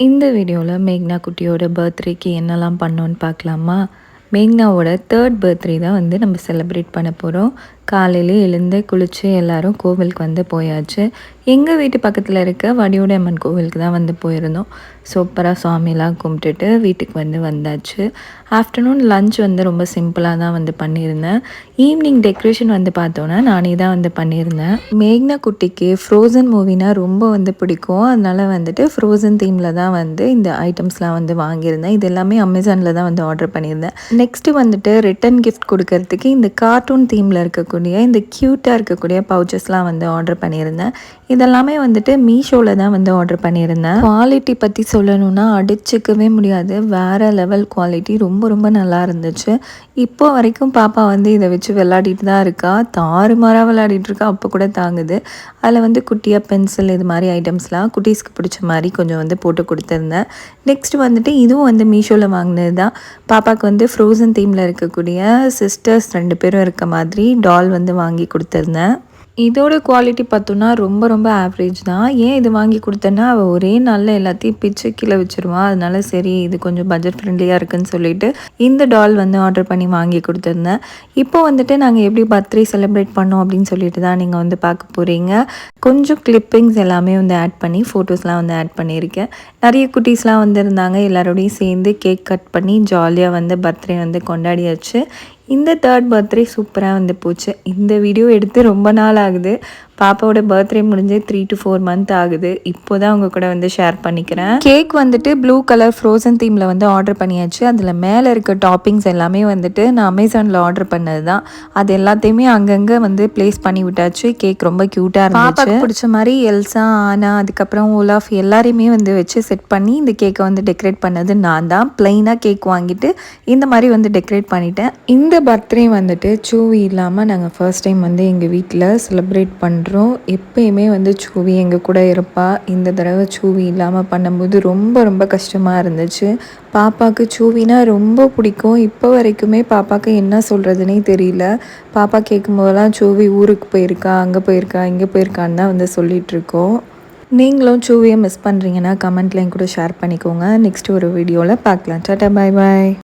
இந்த வீடியோவில் மேக்னா குட்டியோட பர்த்டேக்கு என்னெல்லாம் பண்ணோன்னு பார்க்கலாமா? மேக்னாவோட தேர்ட் பர்த்டே தான் வந்து நம்ம செலிப்ரேட் பண்ண போகிறோம் காலையிலே எழுந்து குளித்து எல்லோரும் கோவிலுக்கு வந்து போயாச்சு. எங்கள் வீட்டு பக்கத்தில் இருக்க வடிவுடை அம்மன் கோவிலுக்கு தான் வந்து போயிருந்தோம். சூப்பராக சுவாமிலாம் கும்பிட்டுட்டு வீட்டுக்கு வந்து வந்தாச்சு. ஆஃப்டர்நூன் லஞ்ச் வந்து ரொம்ப சிம்பிளாக தான் வந்து பண்ணியிருந்தேன். ஈவினிங் டெக்கரேஷன் வந்து பார்த்தோன்னா நானே தான் வந்து பண்ணியிருந்தேன். மேக்னா குட்டிக்கு ஃப்ரோசன் மூவினா ரொம்ப வந்து பிடிக்கும். அதனால் வந்துட்டு ஃப்ரோசன் தீமில் தான் வந்து இந்த ஐட்டம்ஸ்லாம் வந்து வாங்கியிருந்தேன். இது எல்லாமே அமேசானில் தான் வந்து ஆர்டர் பண்ணியிருந்தேன். நெக்ஸ்ட்டு வந்துட்டு ரிட்டன் கிஃப்ட் கொடுக்கறதுக்கு இந்த கார்ட்டூன் தீமில் இருக்கக்கூடிய இருக்கக்கூடிய இந்த க்யூட்டாக இருக்கக்கூடிய பவுச்சஸ்லாம் வந்து ஆர்டர் பண்ணியிருந்தேன். இதெல்லாமே வந்துட்டு மீஷோவில் தான் வந்து ஆர்டர் பண்ணியிருந்தேன். குவாலிட்டி பற்றி சொல்லணும்னா அடிச்சுக்கவே முடியாது. வேறு லெவல் குவாலிட்டி ரொம்ப ரொம்ப நல்லா இருந்துச்சு. இப்போ வரைக்கும் பாப்பா வந்து இதை வச்சு விளையாடிட்டு தான் இருக்கா. தாறுமாறாக விளையாடிட்டு இருக்கா. அப்போ கூட தாங்குது. அதில் வந்து குட்டியாக பென்சில் இது மாதிரி ஐட்டம்ஸ்லாம் குட்டீஸ்க்கு பிடிச்ச மாதிரி கொஞ்சம் வந்து போட்டு கொடுத்துருந்தேன். நெக்ஸ்ட் வந்துட்டு இதுவும் வந்து மீஷோவில் வாங்கினது தான். பாப்பாவுக்கு வந்து ஃப்ரோசன் தீமில் இருக்கக்கூடிய சிஸ்டர்ஸ் ரெண்டு பேரும் இருக்க மாதிரி டால் வந்து வாங்கி கொடுத்துருந்தேன். இதோட குவாலிட்டி பார்த்தோன்னா ரொம்ப ரொம்ப ஆவரேஜ் தான். ஏன் இது வாங்கி கொடுத்தேன்னா அவள் ஒரே நாளில் எல்லாத்தையும் பிச்சு கீழே வச்சுருவான் அதனால சரி இது கொஞ்சம் பட்ஜெட் ஃப்ரெண்ட்லியாக இருக்குன்னு சொல்லிட்டு இந்த டால் வந்து ஆர்டர் பண்ணி வாங்கி கொடுத்துருந்தேன். இப்போ வந்துட்டு நாங்கள் எப்படி பர்த்டே செலிப்ரேட் பண்ணோம் அப்படின்னு சொல்லிட்டு தான் நீங்கள் வந்து பார்க்க போகிறீங்க கொஞ்சம் கிளிப்பிங்ஸ் எல்லாமே வந்து ஆட் பண்ணி ஃபோட்டோஸ்லாம் வந்து ஆட் பண்ணியிருக்கேன். நிறைய குட்டீஸ்லாம் வந்திருந்தாங்க எல்லாரோடையும் சேர்ந்து கேக் கட் பண்ணி ஜாலியாக வந்து பர்த்டே வந்து கொண்டாடியாச்சு. இந்த தேர்ட் பர்த்டே சூப்பராக வந்து போச்சு. இந்த வீடியோ எடுத்து ரொம்ப நாள் ஆகுது. பாப்பாவோட பர்த்டே முடிஞ்சு த்ரீ டு ஃபோர் மந்த் ஆகுது. இப்போ தான் அவங்க கூட வந்து ஷேர் பண்ணிக்கிறேன். கேக் வந்துட்டு ப்ளூ கலர் ஃப்ரோசன் தீமில் வந்து ஆர்டர் பண்ணியாச்சு. அதில் மேலே இருக்க டாப்பிங்ஸ் எல்லாமே வந்துட்டு நான் அமேசானில் ஆர்டர் பண்ணது தான் அது எல்லாத்தையுமே அங்கங்கே வந்து பிளேஸ் பண்ணி விட்டாச்சு. கேக் ரொம்ப க்யூட்டாக இருந்துச்சு. பிடிச்ச மாதிரி எல்சா ஆனா அதுக்கப்புறம் ஓலாஃப் எல்லாரையுமே வந்து வச்சு செட் பண்ணி இந்த கேக்கை வந்து டெக்கரேட் பண்ணது நான் தான் பிளைனாக கேக் வாங்கிட்டு இந்த மாதிரி வந்து டெக்கரேட் பண்ணிட்டேன். இந்த பர்த்டே வந்துட்டு சூவி இல்லாமல் நாங்கள் ஃபர்ஸ்ட் டைம் வந்து எங்கள் வீட்டில் செலிப்ரேட் பண்ணுறோம் பண்ணுறோம் எப்பயுமே வந்து சூவி எங்கள் கூட இருப்பா. இந்த தடவை சூவி இல்லாமல் பண்ணும்போது ரொம்ப ரொம்ப கஷ்டமாக இருந்துச்சு. பாப்பாவுக்கு சூவினா ரொம்ப பிடிக்கும். இப்போ வரைக்குமே பாப்பாவுக்கு என்ன சொல்கிறதுனே தெரியல. பாப்பா கேட்கும்போதெல்லாம் சூவி ஊருக்கு போயிருக்கா அங்கே போயிருக்கா இங்கே போயிருக்கான்னு தான் வந்து சொல்லிகிட்ருக்கோம் நீங்களும் சூவியை மிஸ் பண்ணுறீங்கன்னா கமெண்ட்லேயும் கூட ஷேர் பண்ணிக்கோங்க. நெக்ஸ்ட் ஒரு வீடியோவில் பார்க்கலாம். டாட்டா பாய் பாய்